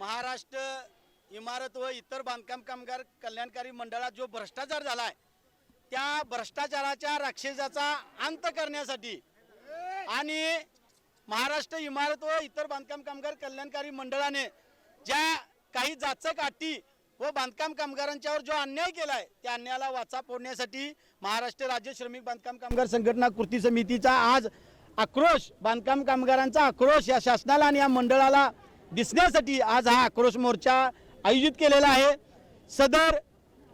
महाराष्ट्र इमारत व इतर बांधकाम कामगार कल्याणकारी मंडळात जो भ्रष्टाचार झाला आहे त्या भ्रष्टाचाराच्या राक्षसाचा अंत करण्यासाठी आणि महाराष्ट्र इमारत व इतर बांधकाम कामगार कल्याणकारी मंडळाने ज्या काही जाचक अटी व बांधकाम कामगारांच्यावर जो अन्याय केला आहे त्या अन्यायाला वाचा फोडण्यासाठी महाराष्ट्र राज्य श्रमिक बांधकाम कामगार संघटना कृती समितीचा आज आक्रोश बांधकाम कामगारांचा आक्रोश या शासनाला आणि या मंडळाला दिसण्यासाठी आज हा आक्रोश मोर्चा आयोजित केलेला आहे. सदर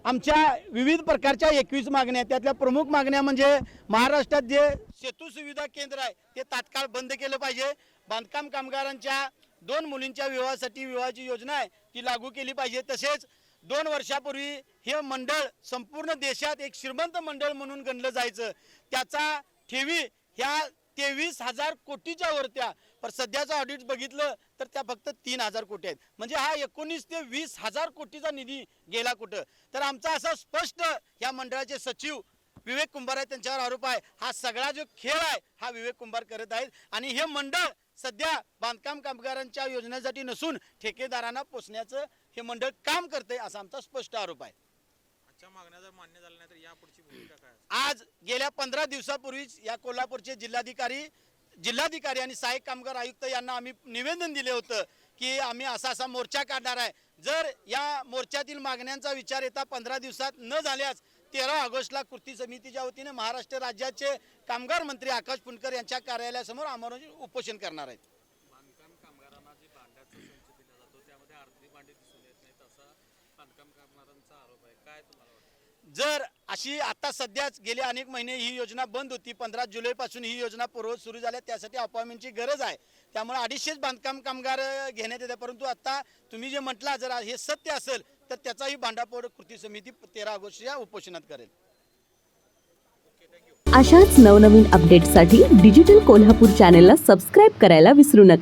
आमच्या विविध प्रकारच्या एकवीस मागण्या त्यातल्या प्रमुख मागण्या म्हणजे महाराष्ट्रात जे सेतू सुविधा केंद्र आहे ते तात्काळ बंद केलं पाहिजे. बांधकाम कामगारांच्या दोन मुलींच्या विवाहासाठी विवाहाची योजना आहे ती लागू केली पाहिजे. तसेच दोन वर्षापूर्वी हे मंडळ संपूर्ण देशात एक श्रीमंत मंडळ म्हणून गणलं जायचं. त्याचा ठेवी ह्या तेवीस हजार कोटीच्या वरत्या. पण सध्याचं ऑडिट बघितलं तर त्या फक्त तीन हजार कोटी आहेत. म्हणजे हा एकोणीस ते वीस हजार कोटीचा निधी गेला कुठं? तर आमचा असा स्पष्ट या मंडळाचे सचिव विवेक कुंभार आहे त्यांच्यावर आरोप आहे. हा सगळा जो खेळ आहे हा विवेक कुंभार करत आहेत. आणि हे मंडळ सध्या बांधकाम कामगारांच्या योजनेसाठी नसून ठेकेदारांना पोचण्याचं हे मंडळ काम करते असा आमचा स्पष्ट आरोप आहे. आजच्या मागण्या जर मान्य झाल्या नाही तर यापुढची भूमिका काय असेल? आज गेल्या पंधरा दिवसापूर्वीच या कोल्हापूरचे जिल्हाधिकारी जिल्हाधिकारी आणि सहाय्यक कामगार आयुक्त यांना आम्ही निवेदन दिले होतं की आम्ही असा असा मोर्चा काढणार आहे. जर या मोर्चातील मागण्यांचा विचार येता पंधरा दिवसात न झाल्यास तेरा ऑगस्टला कृती समितीच्या वतीने महाराष्ट्र राज्याचे कामगार मंत्री आकाश पुणकर यांच्या कार्यालयासमोर आमरण उपोषण करणार आहेत. बांधकाम कामगारांना जे भांड्याचा संच दिला जातो त्यामध्ये आरती भांडी दिसून येत नाहीत असा बांधकाम कामगारांचा आरोप आहे. काय तुम्हाला जर अशी आता सध्याच गेले अनेक महिने ही योजना बंद होती पंधरा जुलैपासून ही योजना पूर्वत सुरू झाल्या त्यासाठी अपॉइंटमेंटची गरज आहे. त्यामुळे अडीचशेच बांधकाम कामगार घेण्यात येते परंतु आता तुम्ही जे म्हटला जर हे सत्य असेल तर त्याचाही भांडापोड कृती समिती तेरा ऑगस्ट या उपोषणात करेल. अशाच नवनवीन अपडेट्ससाठी डिजिटल कोल्हापूर चॅनेलला सबस्क्राईब करायला विसरू नका.